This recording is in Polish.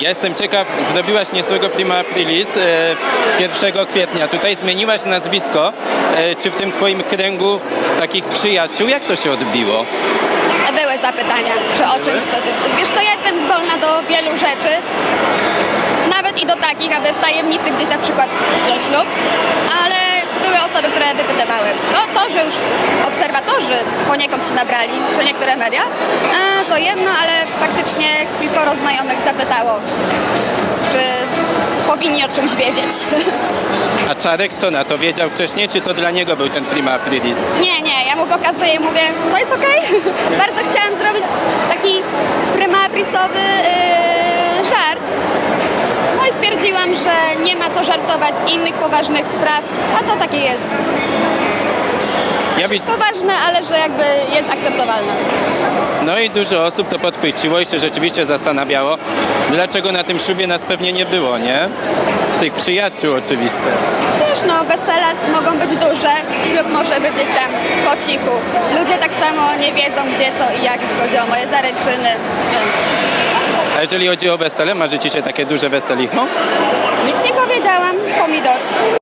Ja jestem ciekaw, zrobiłaś niezłego prima aprilis e, 1 kwietnia. Tutaj zmieniłaś nazwisko. E, czy w tym twoim kręgu takich przyjaciół, jak to się odbiło? Były zapytania, czy o czymś ktoś... Wiesz co, ja jestem zdolna do wielu rzeczy, nawet i do takich, aby w tajemnicy gdzieś na przykład wziąć ślub, ale były osoby, które wypytywały. To, to że już obserwatorzy poniekąd się nabrali, czy niektóre media, to jedno, ale faktycznie kilkoro znajomych zapytało, czy powinni o czymś wiedzieć. A Czarek co na to? Wiedział wcześniej, czy to dla niego był ten prima aprilis? Nie, nie, ja mu pokazuję i mówię, to jest okej. Bardzo chciałam zrobić taki prymaprisowy yy, że nie ma co żartować z innych poważnych spraw, a to takie jest Ja poważne, ale że jakby jest akceptowalne. no i dużo osób to podchwyciło i się rzeczywiście zastanawiało, dlaczego na tym ślubie nas pewnie nie było, nie? Z tych przyjaciół oczywiście. Wiesz, no wesela mogą być duże, ślub może być gdzieś tam po cichu. Ludzie tak samo nie wiedzą gdzie, co i jak, jeśli chodzi o moje zaręczyny, więc A jeżeli chodzi o wesele, marzy ci się takie duże weselicho? nic nie powiedziałam, pomidor.